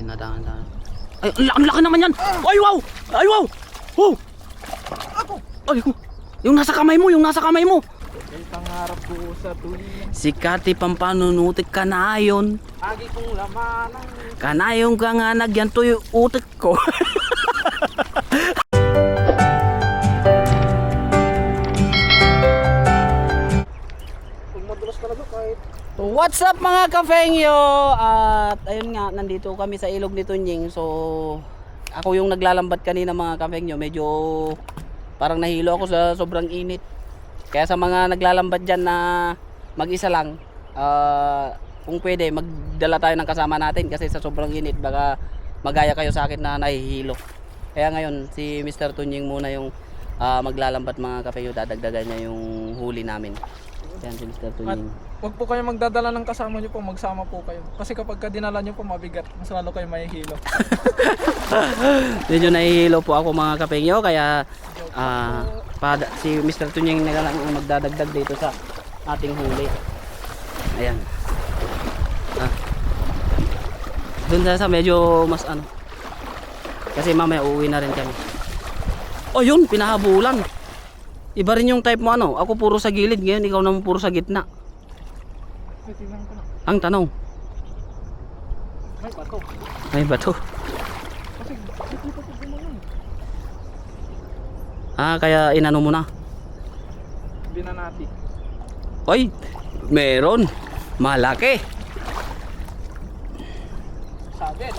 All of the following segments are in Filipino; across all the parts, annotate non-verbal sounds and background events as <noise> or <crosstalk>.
Dinadaan-daan. Ay, ang ang laki naman yan! Ay, wow! Ay, wow! Oh! Ako! Ay, yung nasa kamay mo, yung nasa kamay mo! Ay, pangarap ko sa tuwing Si Kati Pampanunutik kanayon. agi kong lamanang Kanayong ka nga nagyan to yung utik ko. <laughs> What's up mga kafengyo? At ayun nga, nandito kami sa ilog ni Tunying. So, ako yung naglalambat kanina mga kafengyo. Medyo parang nahilo ako sa sobrang init. Kaya sa mga naglalambat dyan na mag-isa lang, ah, kung pwede, magdala tayo ng kasama natin kasi sa sobrang init, baka magaya kayo sa akin na nahihilo. Kaya ngayon, si Mr. Tunying muna yung ah, maglalambat mga kafengyo. Dadagdagan niya yung huli namin. Yan si Mr. Tunying. Huwag po kayo magdadala ng kasama nyo po, magsama po kayo. Kasi kapag ka dinala nyo po mabigat, mas lalo kayo mahihilo. <laughs> Medyo nahihilo po ako mga kapengyo kaya ah, pada, si Mr. Tunyeng na lang ang magdadagdag dito sa ating huli. Ayan. Ah. Doon sa, sa medyo mas ano. Kasi mamaya uuwi na rin kami. Oh yun, pinahabulan. Iba rin yung type mo ano. Ako puro sa gilid ngayon, ikaw naman puro sa gitna. Ang tanong, Ay, bato. may bato. Kasi, gumanon. Ah, kaya inano mo na. Binanati. Oy, meron. Malaki. Sabit.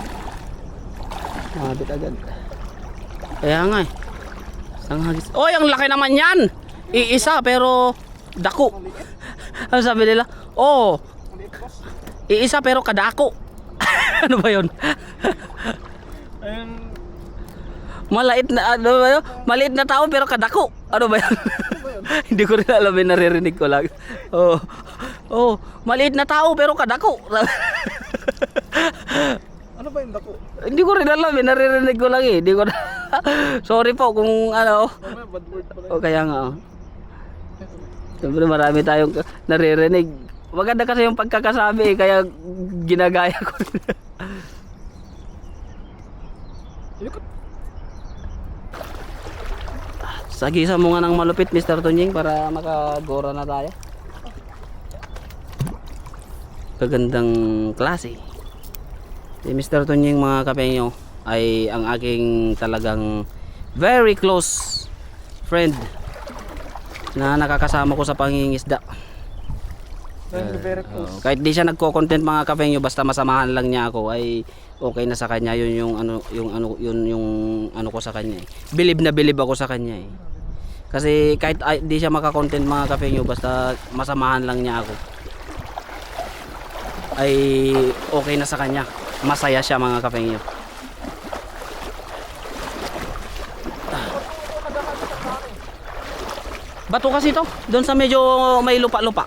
Mabit agad. Kaya nga eh. Isang hagis. Oy, ang laki naman yan! Iisa pero dako. Ano sabi nila? Oh, iisa pero kadako. <laughs> ano ba 'yon? Malait na ano ba yun? Maliit na tao pero kadako. Ano ba 'yan? <laughs> Hindi ko rin alam, eh, naririnig ko lang. Oh. Oh, maliit na tao pero kadako. <laughs> ano ba yung dako? Hindi ko rin alam, eh, naririnig ko lang eh. Hindi ko na... <laughs> Sorry po kung ano. Bad word pala O kaya nga oh. Siyempre marami tayong naririnig. Maganda kasi yung pagkakasabi eh, kaya ginagaya ko. Sagisa mo nga ng malupit Mr. Tunying para makagora na tayo. Kagandang klase. Si Mr. Tunying mga kapenyo ay ang aking talagang very close friend na nakakasama ko sa pangingisda. Close. Oo, kahit di siya nagko-content mga kapenyo basta masamahan lang niya ako ay okay na sa kanya yun yung ano yung ano yun yung ano ko sa kanya eh. Believe na believe ako sa kanya eh. Kasi kahit ay, di siya maka-content mga kapenyo basta masamahan lang niya ako ay okay na sa kanya. Masaya siya mga kapenyo. Bato kasi to, doon sa medyo may lupa-lupa.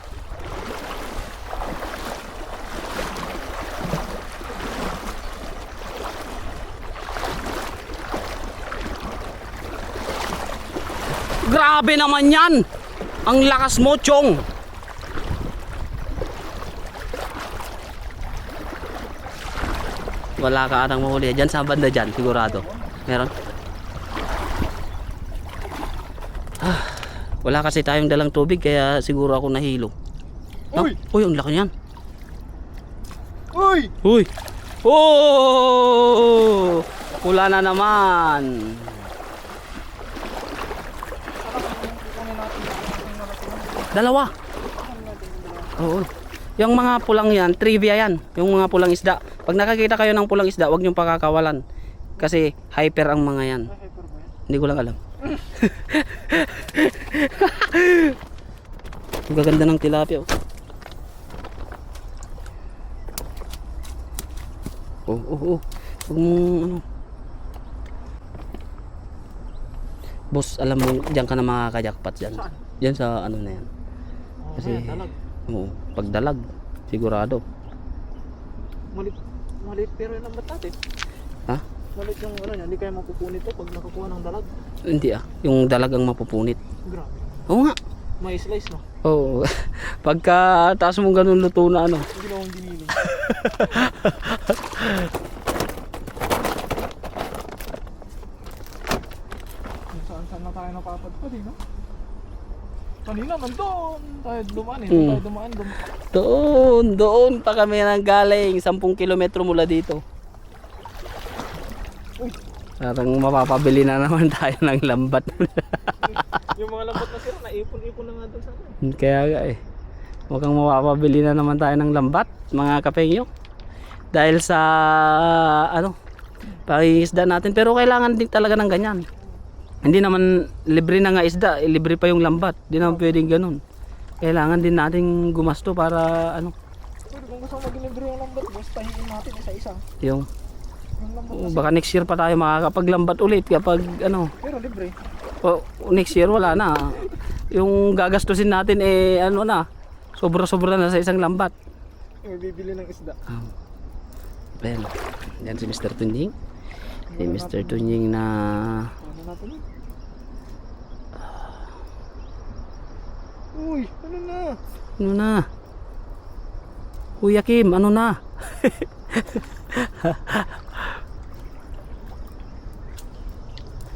Grabe naman yan. Ang lakas mo, Chong. Wala ka atang mahuli. Diyan sa banda dyan, sigurado. Meron? Ah, wala kasi tayong dalang tubig kaya siguro ako nahilo. Ah, Uy! Uy, ang laki niyan. Uy! Uy! Oh! Pula na naman. Dalawa. Oo. Yung mga pulang yan, trivia yan. Yung mga pulang isda. Pag nakakita kayo ng pulang isda, huwag niyong pakakawalan. Kasi hyper ang mga yan. Hindi ko lang alam. <laughs> Ang gaganda ng tilapia. Oh, oh, oh. oh. Huwag mong ano. Boss, alam mo, diyan ka na makakajakpat. Saan? Diyan sa ano na yan. Oh, Kasi-. Oo, pagdalag. Sigurado. Malit, Maliit pero yung lambat natin. Eh. Ha? Maliit yung ano niya, hindi kaya mapupunit to pag nakakuha ng dalag. Hindi ah, yung dalag ang mapupunit. Grabe. Oo nga. May slice no? Oo. Oh, <laughs> pagka taas mong ganun luto na ano. Hindi na akong diniling. <laughs> saan saan na tayo napapadpad eh no? Kanina nandun. Tayo dumaan eh. Hmm. Tayo dumaan. dumaan. Doon, doon pa kami nang galing. 10 kilometro mula dito. Uy, Parang mapapabili na naman <laughs> tayo ng lambat. <laughs> yung mga lambot na sila, naipon-ipon na nga doon sa akin. Kaya nga eh. Mukhang mapapabili na naman tayo ng lambat, mga kapengyo. Dahil sa ano, pangingisda natin. Pero kailangan din talaga ng ganyan. Hindi naman libre na nga isda, eh, libre pa yung lambat. Hindi naman pwedeng ganun. Kailangan din natin gumasto para ano, Pwede kung gusto mo maging libre yung lambot, basta hiin natin isa-isa. yung Yung baka next year pa tayo makakapaglambat ulit kapag ano, Pero libre. o, next year wala na. Yung gagastusin natin eh ano na, sobra-sobra na sa isang lambat. Yung bibili ng isda. Um, Ayan. Yan si Mr. Tunying. Si Mr. Tunying na Ano natin Uy, ano na? ano na? Kuya Kim, ano na?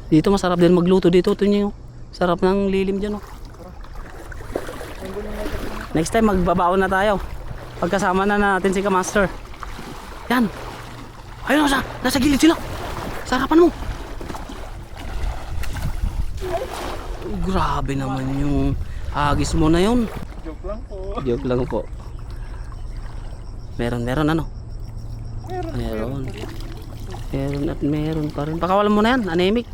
dito masarap din magluto dito Tunying. oh. Sarap ng lilim diyan oh. Next time magbabaon na tayo. Pagkasama na natin si Kamaster. Yan. Ayun nasa, nasa gilid sila. Sa harapan mo. Grabe naman yung agis mo na yun. Joke lang po. Joke lang po. Meron, meron ano? Meron. Meron. Meron at meron pa rin. Pakawalan mo na yan. Anemic.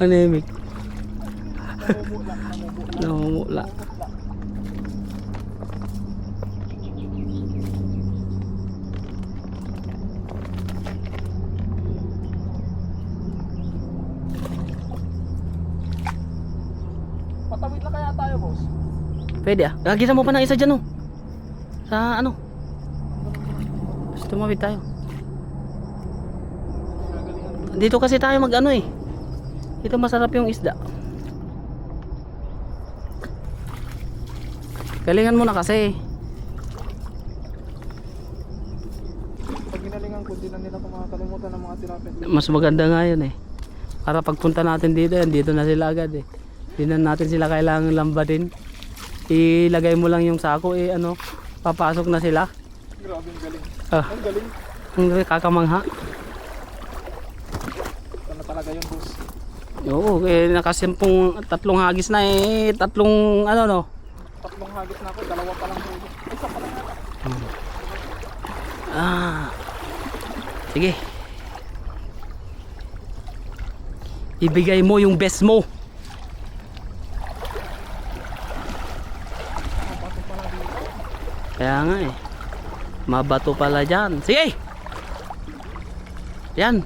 Anemic. Namumula, namumula. Namumula. Patawid na kaya tayo, boss? Pwede ah. Gagita mo pa ng isa dyan oh. Sa ano? Gusto tumawid tayo. Dito kasi tayo mag ano eh. Dito masarap yung isda. Galingan mo na kasi. Pag ginalingan ko, di na nila ko makakalimutan ng mga tilapia. Mas maganda nga yun eh. Para pagpunta natin dito yan, dito na sila agad eh. Hindi na natin sila kailangan lambatin. Ilagay mo lang yung sako eh ano, papasok na sila. Grabe ang galing. Ah, Ang galing. ang kakamangha. Ito na talaga yung boss. Oo, eh nakasimpong tatlong hagis na eh, tatlong ano no. Tatlong hagis na ako, dalawa pa lang. Isa pa lang yata. Ah. Sige. Ibigay mo yung best mo. Mabato pa lang dito. Kaya nga eh. Mabato pala dyan. Sige! Yan.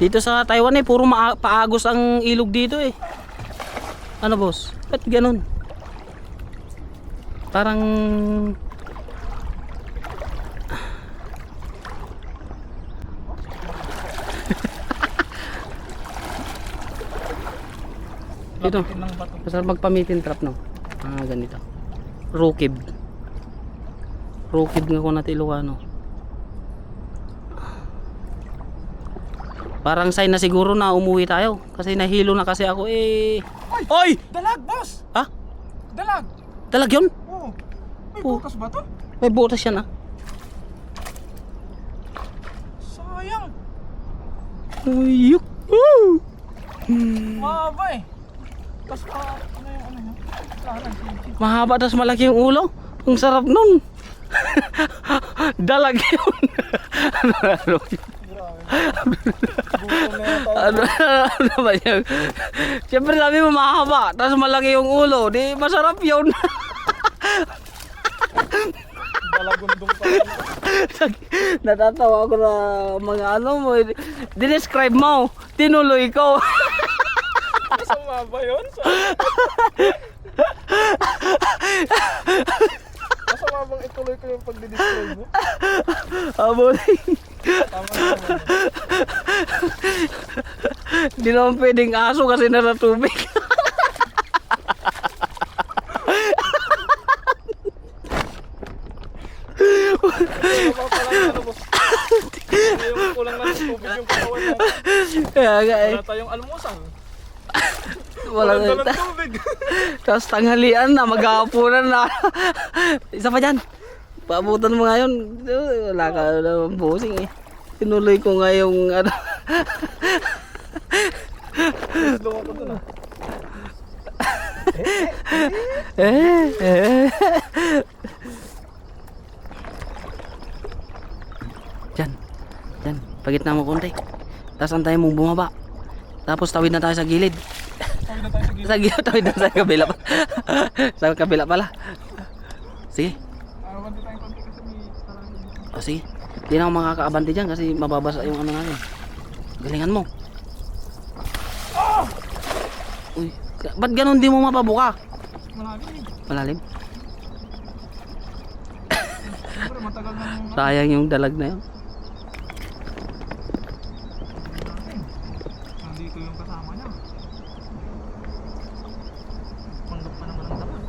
Dito sa Taiwan eh, puro paagos ang ilog dito eh. Ano boss? Ba't ganun? Parang... Dito. Masarap magpamitin trap no. Ah, ganito. Rukib. Rukib nga ko na Ilocano. Parang sign na siguro na umuwi tayo kasi nahilo na kasi ako eh. Oy! Dalag, boss! Ha? Dalag! Talag yun? Oo. May Oh. bukas ba to? May butas yan ah. Sayang. Ayuk. Woo! Mahaba eh. Tapos pa, ano yung ano yun? Mahaba tas malaki yung ulo. Ang sarap nun. <laughs> Dalag yun. ano, ano, ano, ba yun? Siyempre sabi mo mahaba, tapos malaki yung ulo. Di masarap yun. Dalagundong pa. <laughs> Natatawa ako na mga ano mo. Dinescribe mo. Tinuloy ko. Masama ba yun? <laughs> Masama bang ituloy ko yung pagdidescribe mo? Abuting. Tama naman. Di naman pwedeng aso kasi nasa tubig. Kulang na ng tubig yung katawan nga eh. Wala tayong almusal. Wala Walang na. dalang tubig. <laughs> Tapos tanghalian na, maghahapunan na. <laughs> Isa pa dyan. Paabutan mo ngayon. Wala ka naman busing eh. Tinuloy ko nga yung ano. Gusto ko doon ah. eh, eh. <laughs> Diyan. Diyan. Pagitna mo konti. Tapos antayin mong bumaba. Tapos tawid na tayo sa gilid. Tawid na tayo sa gilid. Sa gilid, tawid na sa kabila pa. sa kabila pala. Sige. Ah. O sige. Hindi na ako makakaabante dyan kasi mababasa yung ano namin. Galingan mo. Uy, ka- ba't ganun di mo mapabuka? Malalim. Malalim. Sayang yung dalag na yun. nandito yung kasama niya. Panggap pa naman ang dapat.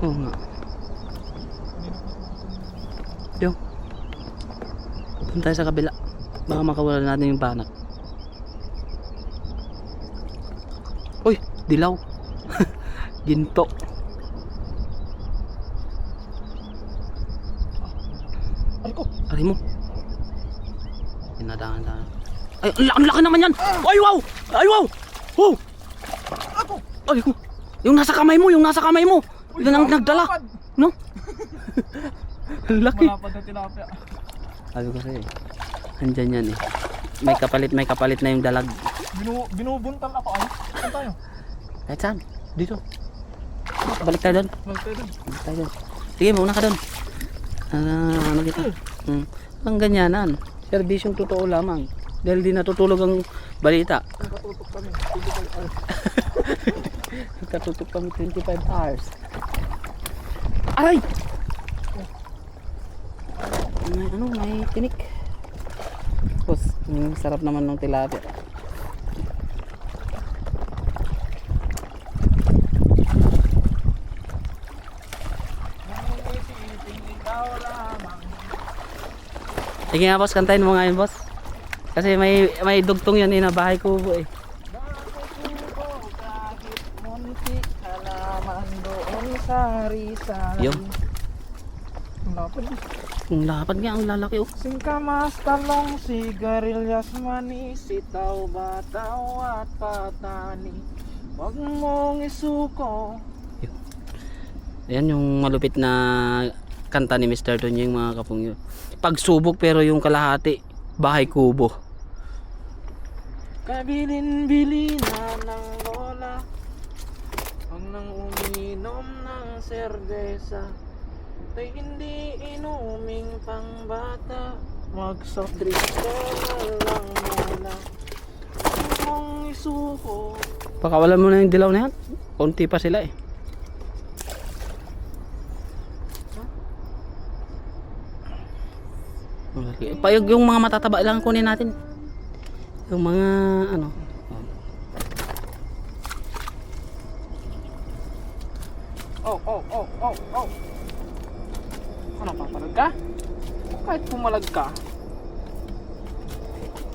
Oo nga. Yung. Doon tayo sa kabila. Baka makawala natin yung panak. Uy, dilaw. <laughs> Ginto. Ay ko! Aray mo. Pinadaan na. Ay, ang laki, naman yan! Ay, wow! Ay, wow! Oh! Ako! Ay, ko. Yung nasa kamay mo, yung nasa kamay mo. Yun ang nagdala. No? <laughs> ang laki. Malapad na tilapia. Sabi ko sa'yo eh. Andyan yan eh. May kapalit, may kapalit na yung dalag. Binu binubuntal ako. Ay, saan tayo? Kahit saan? Dito. Balik tayo doon. Balik tayo dun. Balik tayo doon. Sige, mauna ka doon. Ah, ano kita? Hmm. Ang ganyanan. Serbisyong totoo lamang. Dahil di natutulog ang balita. Nakatutok kami. <laughs> Tutok ay. Katutok kami 25 hours. Aray! May ano, may tinik. Tapos, ang sarap naman ng tilapia. Sige nga boss, kantahin mo nga yun boss. Kasi may may dugtong yun inabahay ko po eh. Bakit ko kahit Ang lapad. Ang nga, ang lalaki oh. Singkamas, talong, sigarilyas, mani, sitaw, bataw at patani. Huwag mong isuko. Ayan yung malupit na kanta ni Mr. Tonyeng mga kapong yun. Pagsubok pero yung kalahati, bahay kubo. Kabilin-bilinan ng lola Huwag nang uminom ng serbesa Tay hindi inuming pangbata Mag soft drinks ka lang muna mong isuko Pakawalan mo na yung dilaw na yan. Konti pa sila eh. Okay. Pa yung, yung mga matataba lang kunin natin. Yung mga ano. Oh, oh, oh, oh, oh Ano, papalag ka? Kahit pumalag ka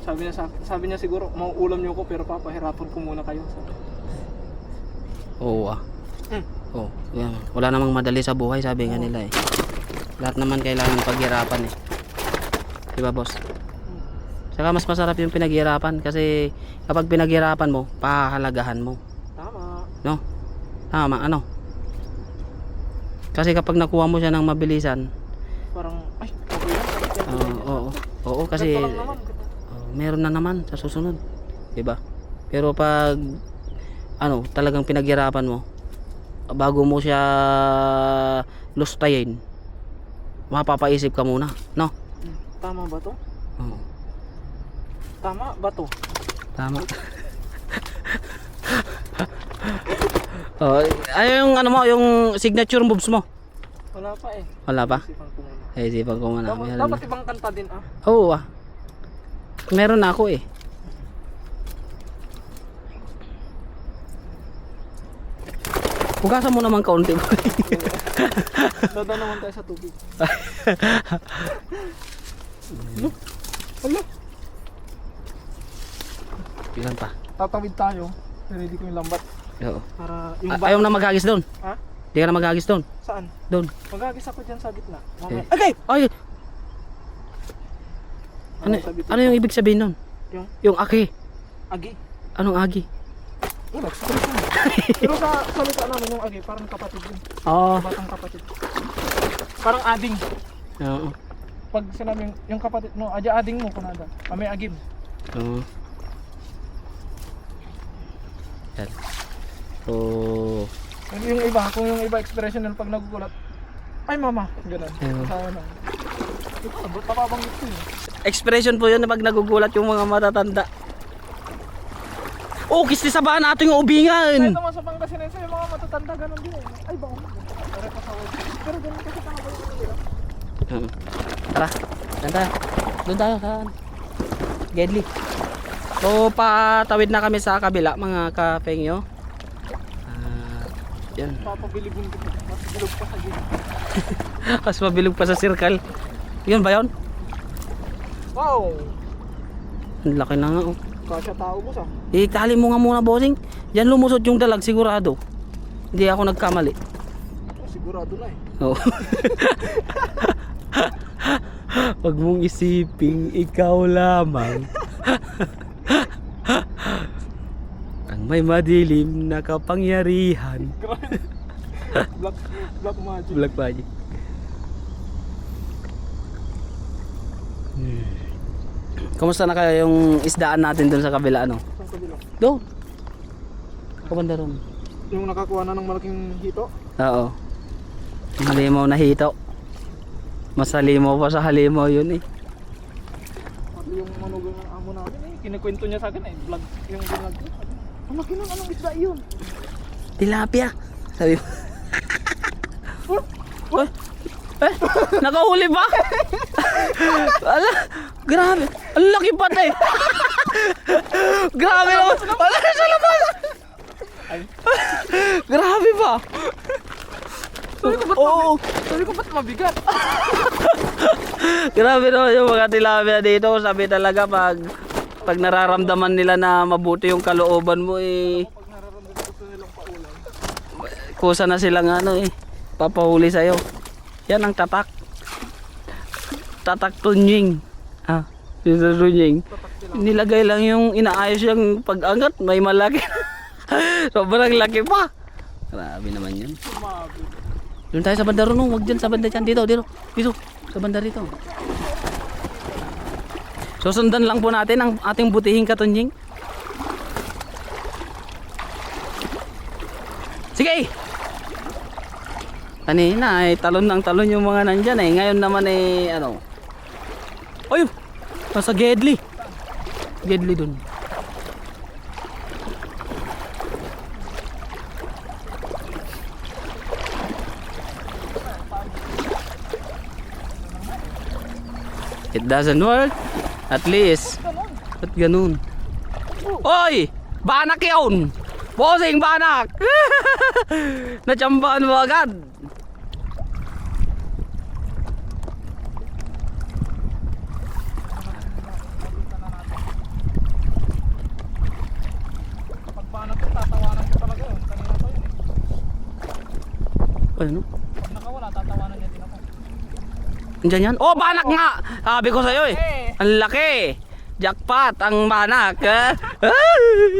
sabi niya, sa, sabi niya siguro, mauulam niyo ko pero papahirapan ko muna kayo. Sabi. Oo ah. Hmm. Oh, yan. Wala namang madali sa buhay sabi nga nila eh. Lahat naman kailangan paghirapan eh. Di ba boss? Saka mas masarap yung pinaghirapan kasi kapag pinaghirapan mo, pahahalagahan mo. Tama. No? Tama, ano? Kasi kapag nakuha mo siya ng mabilisan, Parang, ay, okay lang. sakit yan. oo, oo, oo, kasi oh, meron na naman sa susunod. 'Di ba? Pero pag ano, talagang pinaghirapan mo, bago mo siya lustayin, mapapaisip ka muna, no? Tama ba to? Oo. Tama ba to? Tama. <laughs> oh, ay yung ano mo, yung signature moves mo. Wala pa eh. Wala pa? Isipan ko ko muna. Dapat, Meron dapat na. ibang kanta din ah. Oo ah. Meron na ako eh. Hugasan mo naman kaunti. <laughs> Dada naman tayo sa tubig. <laughs> Ano? Ano? Ilan pa? Tatawid tayo. Ready ko yung lambat. Oo. Para yung A- ayaw na maghagis doon. Ha? Hindi ka na maghagis doon. Saan? Doon. Magagis ako dyan sa gitna. Eh. Mamaya. Okay! Ay! Ano, ano yung ibig sabihin nun? Yung? Yung aki. Agi. Anong agi? Wala, saan. Pero sa salita namin yung agi, parang kapatid yun. Oo. Batang kapatid. Parang ading. Oo. Pag sinabing yung kapatid mo, adya ading mo kunada. Kami agim. Oo. Yan. So, Yung, yung iba, kung yung iba expression ng pag nagugulat, ay mama, ganun. Na. Ito, abot napabanggit ko yun. expression po yun na pag nagugulat yung mga matatanda. Oh, kisti sa bahan natin yung Kahit ubingan. naman sa Pangasinan yung mga matatanda ganun din eh. Ay ba? Pero pa sa word. Pero ganun kasi tanga ba yung nila? Oo. Tara, doon tayo. Doon tayo sa Gedli. So, patawid na kami sa kabila, mga kapengyo. Ah, yan. Papabilibin ko. Mas bilog pa sa gilid. <laughs> Mas mabilog pa sa circle. Yun ba yun? Wow! Ang laki na nga oh. Kasya tao mo sa. Itali mo nga muna, bossing. Yan lumusot yung dalag, sigurado. Hindi ako nagkamali. Sigurado na eh. Oo. <laughs> Huwag mong isiping ikaw lamang. <laughs> May madilim na kapangyarihan. Black, black magic. Black magic. Hmm. Kumusta na kaya yung isdaan natin doon sa kabila ano? Saan kabila? Doon. Kabanda ron. Yung nakakuha na ng malaking hito. Oo. Halimaw na hito. Mas halimaw pa sa halimaw yun eh. Yung manugang ng amo namin eh. Kinikwento niya sa akin eh. Vlog. Yung vlog ko. Ang laki ng anong isda yun. Tilapia. Sabi mo. eh, eh, nakahuli ba? Ala, grabe. Ang laki pati. grabe naman. Wala sa labas. grabe ba? Sabi ko ba't, Oo. sabi ko ba't mabigat? Grabe naman yung mga tilapia dito. Sabi talaga pag pag nararamdaman nila na mabuti yung kalooban mo eh kusa na silang ano eh papahuli sa'yo. Yan ang tatak. Tatak tunying. Ah, tunying. Nilagay lang yung inaayos yung pag-angat. May malaki. <laughs> Sobrang laki pa. Grabe naman yun. Doon tayo sa banda ron. Huwag dyan sa banda dyan. Dito, dito. Dito. Sa banda rito. Susundan lang po natin ang ating butihing katunying. Sige! Kanina ay talon ng talon yung mga nandyan eh. Ngayon naman eh ano. Ay! Nasa Gedli. Gedli dun. It doesn't work. At least. Ba't ganun? Oy! Banak yun! Bossing banak! <laughs> Natsambahan mo agad. Kapag paano ko, tatawanan ko talaga yun. Kanina pa yun eh. Ano? Pag nakawala, tatawanan niya din ako. Andyan yan? Oh, banak nga! Sabi ko sa'yo eh. Eh! Ang laki! Jackpot ang banak! ah.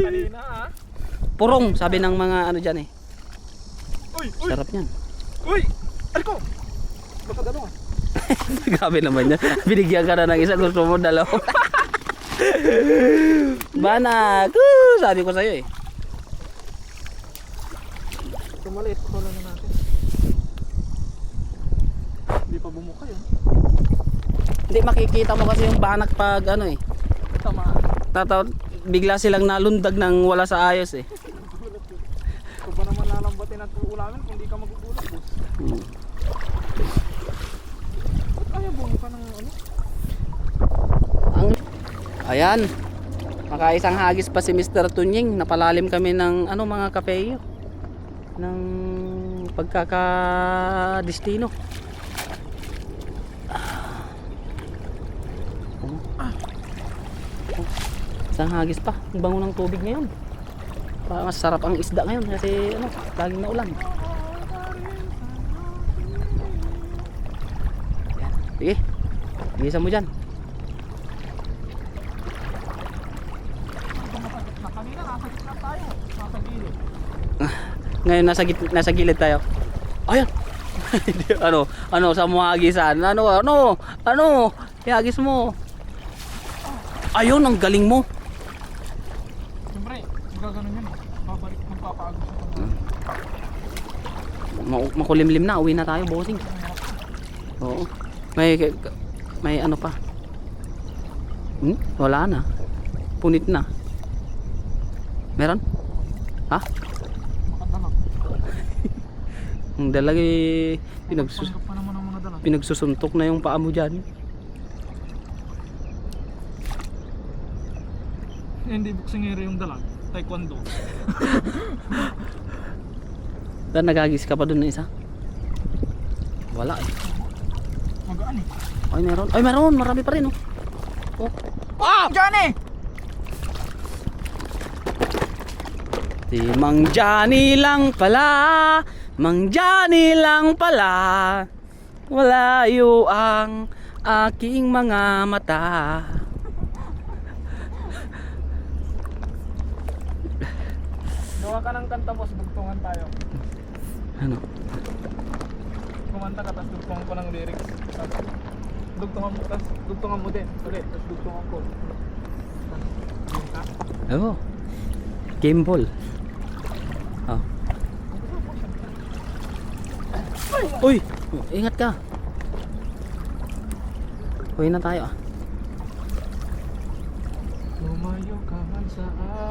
Kanina ah. Purong, sabi ng mga ano dyan eh. Uy! Uy! Sarap yan. Uy! Arko! Baka dalawa. <laughs> Grabe naman yan. Binigyan ka na ng isa, gusto mo dalawa. <laughs> banak! Woo! Sabi ko sa'yo eh. Tumaliit pa lang na natin. Hindi pa bumuka yun. Hindi makikita mo kasi yung banak pag ano eh. Tama. Tataw, bigla silang nalundag ng wala sa ayos eh. Kung ba naman lalambatin at uulamin kung di ka magugulat boss. Hmm. Ba't ayaw bumuka ng ano? Ang Ayan. Makaisang hagis pa si Mr. Tunying. Napalalim kami ng ano mga kapeyo. Ng pagkakadestino. Sa hagis pa. Ang bango ng tubig ngayon. Parang mas sarap ang isda ngayon kasi ano, laging na ulan. Yan. Sige. Bilisan mo dyan. Ngayon nasa, git nasa gilid tayo. Ayan. <laughs> ano, ano sa mga hagisan? Ano, ano, ano? Ihagis mo. Ayun, ang galing mo. Siyempre, magaganon yan. Babalik, magpapaagos ako. Ma- makulimlim na, uwi na tayo, bossing. Oo. May may ano pa? Hmm? Wala na. Punit na. Meron? Ha? <laughs> Ang dalagi pinagsus pinagsusuntok na yung paa mo diyan. Eh, Hindi buksingero yung dalag. Taekwondo. <laughs> Dan nagagis ka pa doon na isa. Wala eh. Magaan eh. Ay meron. Ay meron, marami pa rin oh. Oh. Ah! Johnny! Si Mang Johnny lang pala, Mang Johnny lang pala. Walayo ang aking mga mata. Gawa ka ng kanta boss, dugtungan tayo. Ano? Kumanta ka, tapos dugtungan ko ng lyrics. Tapos dugtungan mo, tapos dugtungan mo din. Ulit, tapos dugtungan ko. Oh. Game ball. Oh. Uy, ingat ka. Uwi na tayo ah. Lumayo ka man sa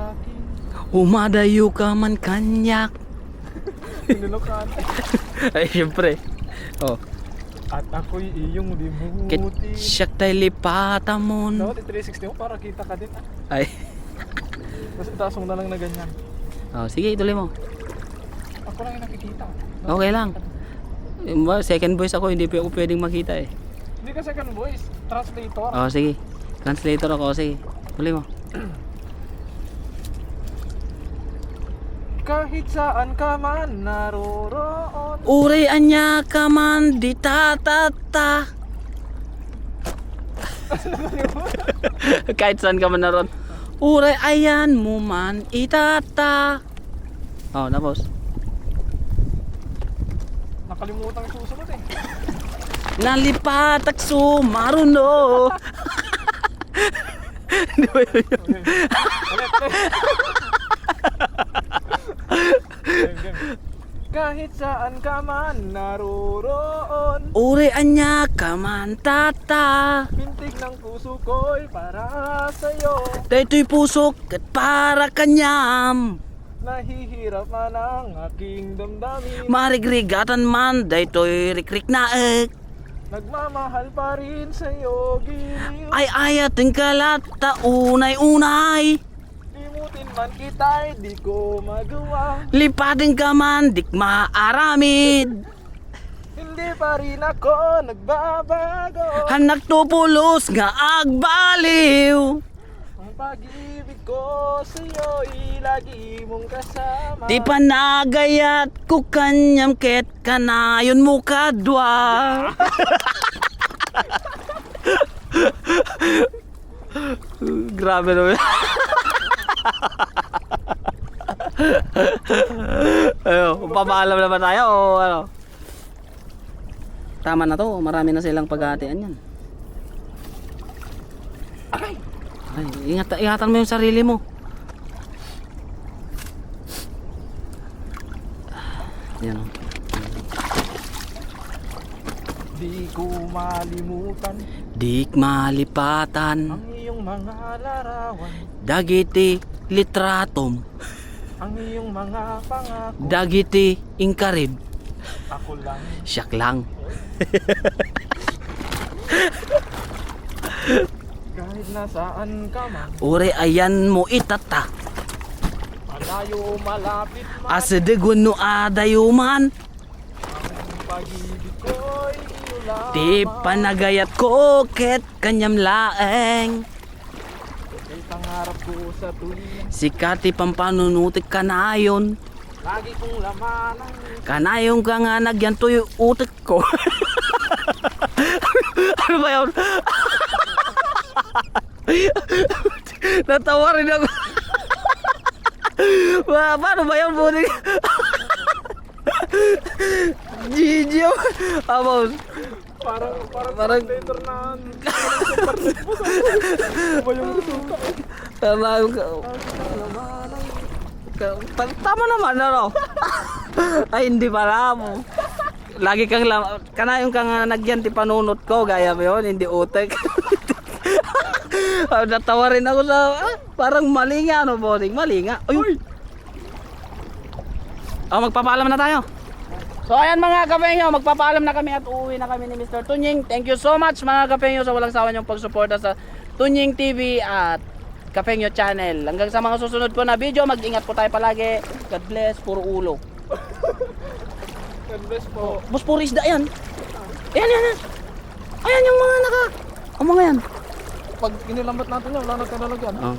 akin. Umadayo ka man kanyak. Nilukan. <laughs> Ay, syempre. Oh. At ako'y iyong Kit limutin. siyak tayo lipatamon. Dapat i-360 mo para kita ka din. ah. Ay. Tapos itaas mo na lang na ganyan. Oh, sige, ituloy mo. Ako lang yung nakikita. Okay lang. Second voice ako, hindi pa ako pwedeng makita eh. Hindi ka second voice. Translator. Oh, sige. Translator ako, sige. Tuloy mo. <clears throat> Kahit saan ka man naroroon. Uri anya ka man di tatata. <laughs> Kahit saan ka man naroon. Uri ayan mo man itata. Oh, tapos. Nakalimutan yung susunod eh. Nalipat at sumaruno. <laughs> Di ba yun? Okay. Ulit, ulit. Game, game. Kahit saan ka man naroroon. Uri anya ka man tata. Pintig ng puso ko'y para sa'yo. Dito'y pusok at para kanyam. Nahihirap man ang aking damdamin. Marigrigatan man, daytoy rikrik na ek. Nagmamahal pa rin sa'yo, giliw. Ay ayating kalata, unay-unay. Man kita'y di ko magawa. Lipadin ka man, dik maaramid. Hindi pa rin ako nagbabago. Hanak to pulos nga agbaliw. Ang pag-ibig ko sa'yo'y lagi mong kasama. Di pa nagayat ko kanyam ket kanayon mo kadwa. <laughs> Grabe naman. Ayo, papaalam na ba tayo o ano? Tama na to, marami na silang paghahatian yan. Ay, ingat, ingatan mo yung sarili mo. Yan o. Di ko malimutan Dik malipatan, ang iyong mga larawan. dagiti litratom, Ang iyong mga pangako. dagiti ingkarib, Ako lang. siyak lang. Kahit nasaan ka man. Ure ayan mo itata, Malayo malapit man. asedegon no adayuman, Ang pag-ibig ko'y iyo lamang. di panagayat ko ket kanyam laeng. Pangarap ko sa tuwing Si Kati pampanunutik kanayon. Lagi kong laman ang Kanayon ka nga nagyan to yung utik ko. <laughs> ano ba yun? <laughs> Natawa rin ako. <laughs> Ba, paano ba yun, Buning? Gigi, oh. Amos. parang parang Parang- translator na super po sa ba yung resulta Kanayon ka. Ka- ta- Tama naman, ano? <laughs> Ay, hindi pala mo. Lagi kang lam... Kanayon ka nga nagyan ti panunot ko, gaya mo yun, hindi utek. <laughs> Natawa rin ako sa... ah, parang mali nga, ano, boning? Mali nga. Ay! Oh, magpapaalam na tayo. So ayan mga kapengyo, magpapaalam na kami at uuwi na kami ni Mr. Tunying. Thank you so much mga kapengyo sa walang sawa niyong pagsuporta sa Tunying TV at Kapengyo Channel. Hanggang sa mga susunod ko na video, mag-ingat po tayo palagi. God bless, puro ulo. God bless po Bus puro isda yan. Ayan, yan, yan. Ayan yung mga naka... Ang mga yan. pag inilambat natin yan wala na kalalagyan Oh,